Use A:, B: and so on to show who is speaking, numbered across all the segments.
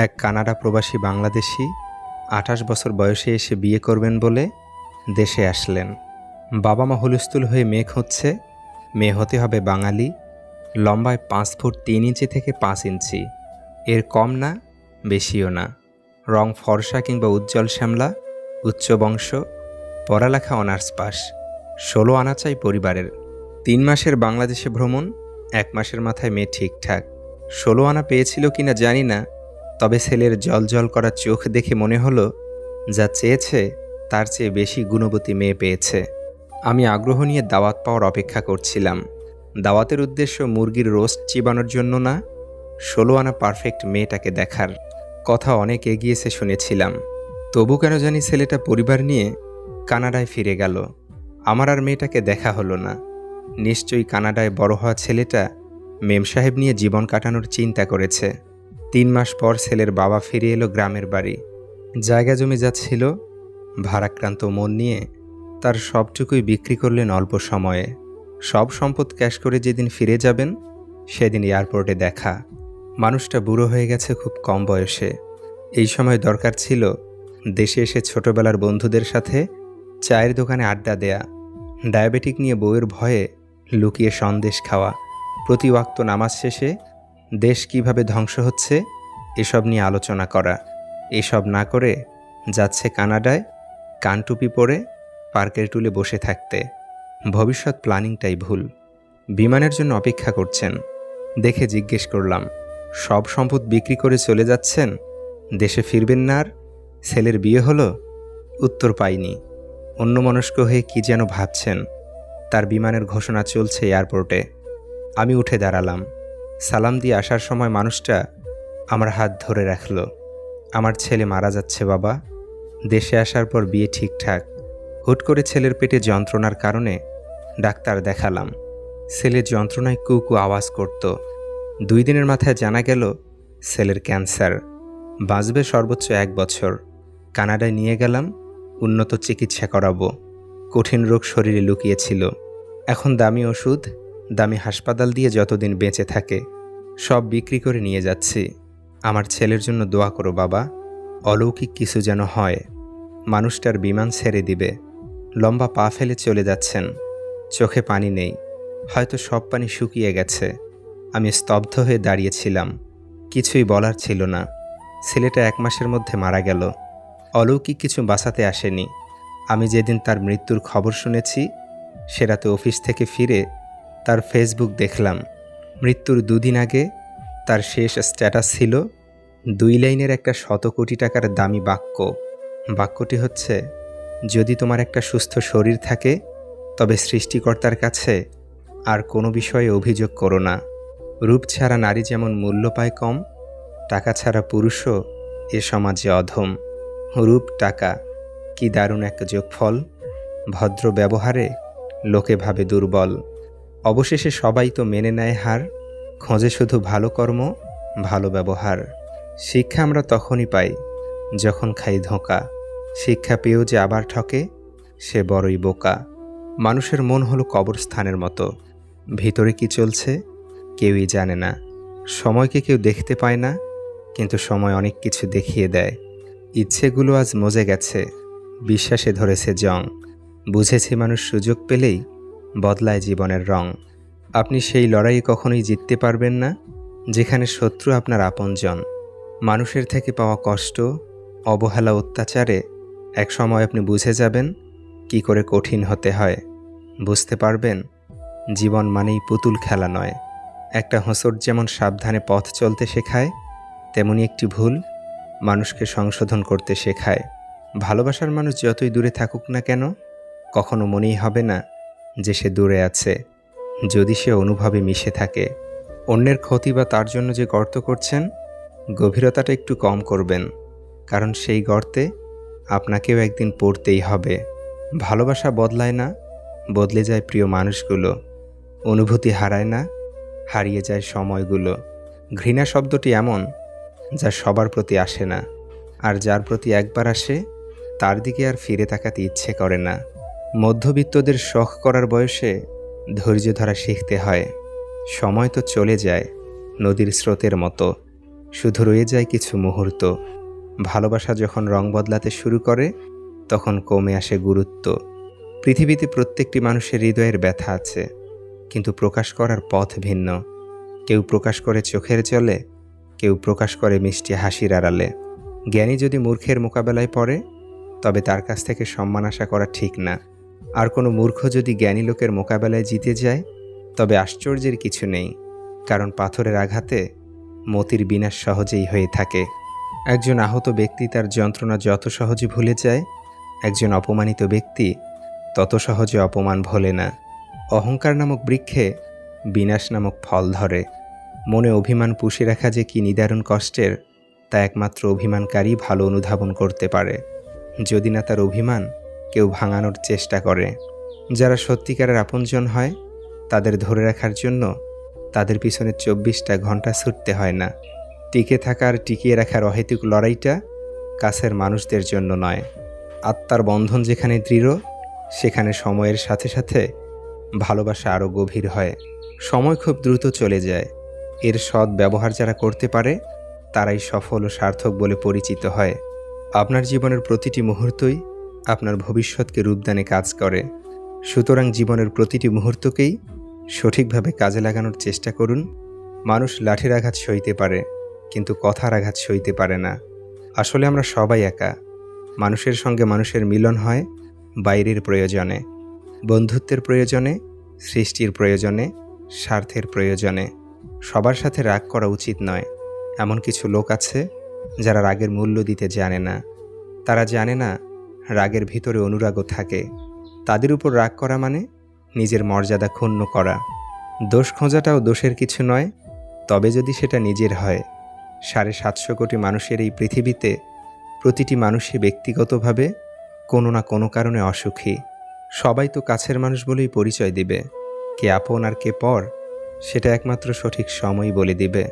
A: এক কানাডা প্রবাসী বাংলাদেশি আঠাশ বছর বয়সে এসে বিয়ে করবেন বলে দেশে আসলেন। বাবা মা হুলস্থুল হয়ে মেয়ে হচ্ছে। মেয়ে হতে হবে বাঙালি। লম্বায় পাঁচ ফুট তিন ইঞ্চি থেকে পাঁচ ইঞ্চি। এর কম না, বেশিও না। রং ফর্সা কিংবা উজ্জ্বল শ্যামলা, উচ্চ বংশ, পড়ালেখা অনার্স পাস। ষোলো আনা চাই পরিবারের। তিন মাসের বাংলাদেশে ভ্রমণ, এক মাসের মাথায় মেয়ে ঠিকঠাক। ষোলো আনা পেয়েছিল কিনা জানি না। তবে ছেলের জল জল করা চোখ দেখে মনে হলো, যা চেয়েছে, তার চেয়ে বেশি গুণবতী মেয়ে পেয়েছে। আমি আগ্রহ নিয়ে দাওয়াত পাওয়ার অপেক্ষা করছিলাম। দাওয়াতের উদ্দেশ্য মুরগির রোস্ট চিবানোর জন্য না ষোলো আনা পারফেক্ট মেয়েটাকে দেখার। কথা অনেক এগিয়েছে শুনেছিলাম। তবু কেন জানি ছেলেটা পরিবার নিয়ে কানাডায় ফিরে গেল। আমার আর মেয়েটাকে দেখা হলো না। নিশ্চয়ই কানাডায় বড় হওয়া ছেলেটা মেম সাহেব নিয়ে জীবন কাটানোর চিন্তা করেছে। তিন মাস পর ছেলের বাবা ফিরে এলো গ্রামের বাড়ি। জায়গা জমি যা ছিল, ভারাক্রান্ত মন নিয়ে তার সবটুকুই বিক্রি করলেন অল্প সময়ে। সব সম্পদ ক্যাশ করে যেদিন ফিরে যাবেন, সেদিন এয়ারপোর্টে দেখা। মানুষটা বুড়ো হয়ে গেছে খুব কম বয়সে। এই সময় দরকার ছিল দেশে এসে ছোটবেলার বন্ধুদের সাথে চায়ের দোকানে আড্ডা দেয়া, ডায়াবেটিক নিয়ে বউয়ের ভয়ে লুকিয়ে সন্দেশ খাওয়া। প্রতি ওয়াক্ত নামাজ শেষে দেশ কীভাবে ধ্বংস হচ্ছে, এসব নিয়ে আলোচনা করা। এসব না করে যাচ্ছে কানাডায় কানটুপি পরে পার্কের টুলে বসে থাকতে। ভবিষ্যৎ প্ল্যানিংটাই ভুল। বিমানের জন্য অপেক্ষা করছেন। দেখে জিজ্ঞেস করলাম, সব সম্পদ বিক্রি করে চলে যাচ্ছেন? দেশে ফিরবেন না আর? ছেলের বিয়ে হলো? উত্তর পাইনি। অন্যমনস্ক হয়ে কি যেন ভাবছেন। তার বিমানের ঘোষণা চলছে এয়ারপোর্টে। আমি উঠে দাঁড়ালাম। সালাম দিয়ে আসার সময় মানুষটা আমার হাত ধরে রাখল। আমার ছেলে মারা যাচ্ছে, বাবা। দেশে আসার পর বিয়ে ঠিকঠাক। হুট করে ছেলের পেটে যন্ত্রণার কারণে ডাক্তার দেখালাম। ছেলে যন্ত্রণায় কুকু আওয়াজ করত। দুই দিনের মাথায় জানা গেল ছেলের ক্যান্সার। বাঁচবে সর্বোচ্চ এক বছর। কানাডায় নিয়ে গেলাম, উন্নত চিকিৎসা করাবো। কঠিন রোগ শরীরে লুকিয়েছিল। এখন দামি ওষুধ দামি হাসপাতাল দিয়ে যতদিন বেঁচে থাকে, সব বিক্রি করে নিয়ে যাচ্ছি। আমার ছেলের জন্য দোয়া করো বাবা, অলৌকিক কিছু যেন হয়। মানুষটার বিমান ছেড়ে দিবে। লম্বা পা ফেলে চলে যাচ্ছেন। চোখে পানি নেই। হয়তো সব পানি শুকিয়ে গেছে। আমি স্তব্ধ হয়ে দাঁড়িয়েছিলাম। কিছুই বলার ছিল না। ছেলেটা এক মাসের মধ্যে মারা গেল। অলৌকিক কিছু বাঁচাতে আসেনি। আমি যেদিন তার মৃত্যুর খবর শুনেছি, সে রাতে অফিস থেকে ফিরে তার ফেসবুক দেখলাম। মৃত্যুর দুদিন আগে তার শেষ স্ট্যাটাস ছিল দুই লাইনের একটা শত কোটি টাকার দামি বাক্য। বাক্যটি হচ্ছে, যদি তোমার একটা সুস্থ শরীর থাকে, তবে সৃষ্টিকর্তার কাছে আর কোনো বিষয়ে অভিযোগ করো না। রূপ ছাড়া নারী যেমন মূল্য পায় কম, টাকা ছাড়া পুরুষও এ সমাজে অধম। রূপ টাকা, কি দারুণ এক যোগফল। ভদ্র ব্যবহারে লোকে ভাবে দুর্বল। অবশেষে সবাই তো মেনে নেয় হার, খোঁজে শুধু ভালো কর্ম, ভালো ব্যবহার। শিক্ষা আমরা তখনই পাই যখন খাই ধোঁকা। শিক্ষা পেয়েও যে আবার ঠকে, সে বড়ই বোকা। মানুষের মন হলো কবরস্থানের মতো। ভিতরে কি চলছে, কেউই জানে না। সময়কে কেউ দেখতে পায় না, কিন্তু সময় অনেক কিছু দেখিয়ে দেয়। ইচ্ছেগুলো আজ মজে গেছে, বিশ্বাসে ধরেছে জং। বুঝেছে মানুষ সুযোগ পেলেই বদলায় জীবনের রং। আপনি সেই লড়াই কখনোই জিততে পারবেন না, যেখানে শত্রু আপনার আপনজন। মানুষের থেকে পাওয়া কষ্ট, অবহেলা, অত্যাচারে এক সময় আপনি বুঝে যাবেন কি করে কঠিন হতে হয়। বুঝতে পারবেন, জীবন মানেই পুতুল খেলা নয়। একটা হোঁসট যেমন সাবধানে পথ চলতে শেখায়, তেমনি একটি ভুল মানুষকে সংশোধন করতে শেখায়। ভালোবাসার মানুষ যতই দূরে থাকুক না কেন, কখনো মনেই হবে না যে সে দূরে আছে। যদি সে অনুভবে মিশে থাকে, অন্যের ক্ষতি বা তার জন্য যে গর্ত করছেন, গভীরতাটা একটু কম করবেন, কারণ সেই গর্তে আপনাকেও একদিন পড়তেই হবে। ভালোবাসা বদলায় না, বদলে যায় প্রিয় মানুষগুলো। অনুভূতি হারায় না, হারিয়ে যায় সময়গুলো। ঘৃণা শব্দটি এমন, যা সবার প্রতি আসে না, আর যার প্রতি একবার আসে, তার দিকে আর ফিরে তাকাতে ইচ্ছে করে না। মধ্যবিত্তদের শখ করার বয়সে ধৈর্য ধরা শিখতে হয়। সময় তো চলে যায়, নদীর স্রোতের মতো। শুধু রয়ে যায় কিছু মুহূর্ত। ভালোবাসা যখন রং বদলাতে শুরু করে, তখন কমে আসে গুরুত্ব। পৃথিবীতে প্রত্যেকটি মানুষের হৃদয়ের ব্যথা আছে, কিন্তু প্রকাশ করার পথ ভিন্ন। কেউ প্রকাশ করে চোখের জলে, কেউ প্রকাশ করে মিষ্টি হাসির আড়ালে। জ্ঞানী যদি মূর্খের মোকাবেলায় পড়ে, তবে তার কাছ থেকে সম্মান আশা করা ঠিক না। আর কোনো মূর্খ যদি জ্ঞানী লোকের মোকাবেলায় জিতে যায়, তবে আশ্চর্যের কিছু নেই, কারণ পাথরের আঘাতে মতির বিনাশ সহজেই হয়ে থাকে। একজন আহত ব্যক্তি তার যন্ত্রণা যত সহজে ভুলে যায়, একজন অপমানিত ব্যক্তি তত সহজে অপমান ভোলে না। অহংকার নামক বৃক্ষে বিনাশ নামক ফল ধরে। মনে অভিমান পুষে রাখা যে কি নিদারুণ কষ্টের, তা একমাত্র অভিমানকারী ভালো অনুধাবন করতে পারে। যদি না তার অভিমান কেউ ভাঙানোর চেষ্টা করে। যারা সত্যিকারের আপনজন হয়, তাদের ধরে রাখার জন্য তাদের পিছনে চব্বিশটা ঘণ্টা ছুটতে হয় না। টিকে থাকার টিকিয়ে রাখার অহেতুক লড়াইটা কাছের মানুষদের জন্য নয়। আত্মার বন্ধন যেখানে দৃঢ়, সেখানে সময়ের সাথে সাথে ভালোবাসা আরও গভীর হয়। সময় খুব দ্রুত চলে যায়। এর সৎ ব্যবহার যারা করতে পারে, তারাই সফল ও সার্থক বলে পরিচিত হয়। আপনার জীবনের প্রতিটি মুহূর্তই আপনার ভবিষ্যৎকে রূপদানে কাজ করে। সুতরাং জীবনের প্রতিটি মুহূর্তকেই সঠিকভাবে কাজে লাগানোর চেষ্টা করুন। মানুষ লাঠির আঘাত সইতে পারে, কিন্তু কথার আঘাত সইতে পারে না। আসলে আমরা সবাই একা। মানুষের সঙ্গে মানুষের মিলন হয় বাইরের প্রয়োজনে, বন্ধুত্বের প্রয়োজনে, সৃষ্টির প্রয়োজনে, স্বার্থের প্রয়োজনে। সবার সাথে রাগ করা উচিত নয়। এমন কিছু লোক আছে যারা রাগের মূল্য দিতে জানে না। তারা জানে না রাগের ভিতরে অনুরাগও থাকে। তাদের উপর রাগ করা মানে নিজের মর্যাদা ক্ষুণ্ণ করা। দোষ খোঁজাটাও দোষের কিছু নয়, তবে যদি সেটা নিজের হয়, সাড়ে সাতশো কোটি মানুষের এই পৃথিবীতে প্রতিটি মানুষই ব্যক্তিগতভাবে কোনো না কোনো কারণে অসুখী। সবাই তো কাছের মানুষ বলেই পরিচয় দিবে। কে আপন আর কে পর, সেটা একমাত্র সঠিক সময় বলে দিবে।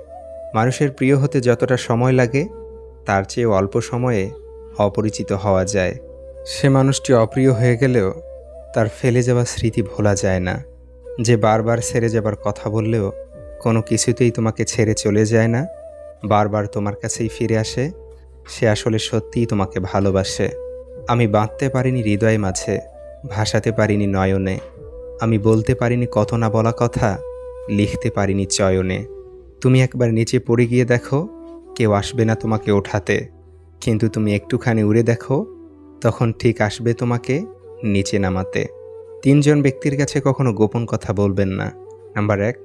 A: মানুষের প্রিয় হতে যতটা সময় লাগে, তার চেয়ে অল্প সময়ে অপরিচিত হওয়া যায়। সে মানুষটি অপ্রিয় হয়ে গেলেও তার ফেলে যাওয়া স্মৃতি ভোলা যায় না। যে বারবার ছেড়ে যাবার কথা বললেও কোনো কিছুতেই তোমাকে ছেড়ে চলে যায় না। বারবার তোমার কাছেই ফিরে আসে। সে আসলে সত্যিই তোমাকে ভালোবাসে। আমি বাঁধতে পারিনি হৃদয় মাঝে, ভাসাতে পারিনি নয়নে। আমি বলতে পারিনি কত না বলা কথা, লিখতে পারিনি চয়নে। তুমি একবার নিচে পড়ে গিয়ে দেখো, কেউ আসবে না তোমাকে ওঠাতে। কিন্তু তুমি একটুখানি উড়ে দেখো তখন ঠিক আসবে তোমাকে নিচে নামাতে। তিনজন ব্যক্তির কাছে কখনো গোপন কথা বলবেন না। নাম্বার এক,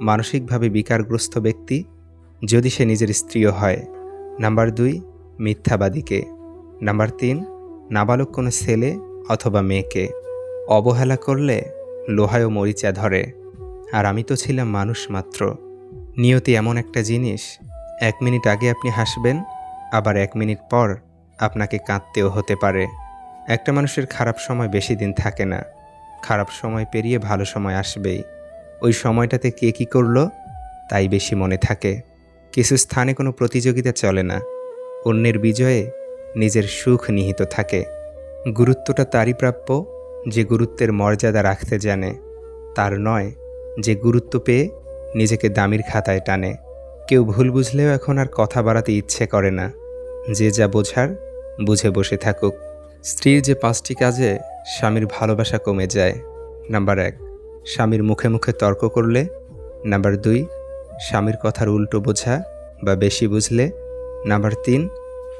A: মানসিকভাবে বিকারগ্রস্ত ব্যক্তি যদি সে নিজের স্ত্রীও হয়। নাম্বার দুই, মিথ্যাবাদীকে। নাম্বার তিন, নাবালক কোনো ছেলে অথবা মেয়েকে। অবহেলা করলে লোহায়ও মরিচা ধরে। আর আমি তো ছিলাম মানুষ মাত্র। নিয়তি এমন একটা জিনিস, এক মিনিট আগে আপনি হাসবেন, আবার এক মিনিট পর আপনাকে কাঁদতেও হতে পারে। একটা মানুষের খারাপ সময় বেশি দিন থাকে না। খারাপ সময় পেরিয়ে ভালো সময় আসবেই। ওই সময়টাতে কে কী করল? তাই বেশি মনে থাকে। কিছু স্থানে কোনো প্রতিযোগিতা চলে না। অন্যের বিজয়ে নিজের সুখ নিহিত থাকে। গুরুত্বটা তারই প্রাপ্য যে গুরুত্বের মর্যাদা রাখতে জানে। তার নয় যে গুরুত্ব পেয়ে নিজেকে দামির খাতায় টানে। কেউ ভুল বুঝলেও এখন আর কথা বাড়াতে ইচ্ছে করে না। যে যা বোঝার, বুঝে বসে থাকুক। স্ত্রীর যে পাঁচটি কাজে স্বামীর ভালোবাসা কমে যায়। নাম্বার এক, স্বামীর মুখে মুখে তর্ক করলে। নাম্বার দুই, স্বামীর কথার উল্টো বোঝা বা বেশি বুঝলে। নাম্বার তিন,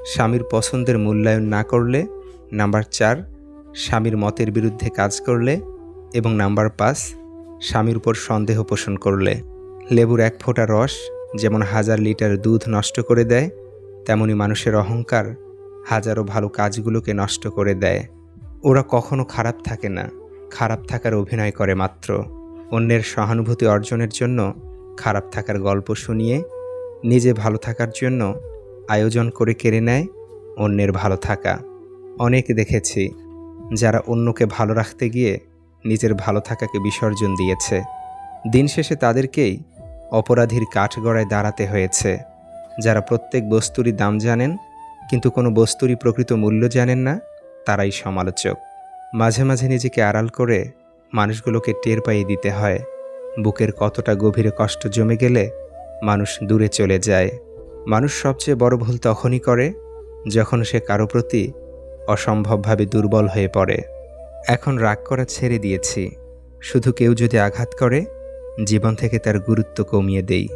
A: স্বামীর পছন্দের মূল্যায়ন না করলে। নাম্বার চার, স্বামীর মতের বিরুদ্ধে কাজ করলে। এবং নাম্বার পাঁচ, স্বামীর উপর সন্দেহ পোষণ করলে। লেবুর এক ফোঁটা রস যেমন হাজার লিটার দুধ নষ্ট করে দেয় তেমনি মানুষের অহংকার হাজারো ভালো কাজগুলোকে নষ্ট করে দেয়। ওরা কখনো খারাপ থাকে না, খারাপ থাকার অভিনয় করে মাত্র। অন্যের সহানুভূতি অর্জনের জন্য খারাপ থাকার গল্প শুনিয়ে, নিজে ভালো থাকার জন্য আয়োজন করে কেড়ে নেয় অন্যের ভালো থাকা। অনেক দেখেছি যারা অন্যকে ভালো রাখতে গিয়ে নিজের ভালো থাকাকে বিসর্জন দিয়েছে। দিন শেষে তাদেরকেই অপরাধীর কাঠগড়ায় দাঁড়াতে হয়েছে। যারা প্রত্যেক বস্তুরই দাম জানেন, কিন্তু কোনো বস্তুরই প্রকৃত মূল্য জানেন না, তারাই সমালোচক। মাঝে মাঝে নিজেকে আড়াল করে মানুষগুলোকে টের পাইয়ে দিতে হয়। বুকের কতটা গভীরে কষ্ট জমে গেলে মানুষ দূরে চলে যায়। মানুষ সবচেয়ে বড় ভুল তখনই করে যখন সে কারও প্রতি অসম্ভবভাবে দুর্বল হয়ে পড়ে। এখন রাগ করা ছেড়ে দিয়েছি। শুধু কেউ যদি আঘাত করে, জীবন থেকে তার গুরুত্ব কমিয়ে দেই।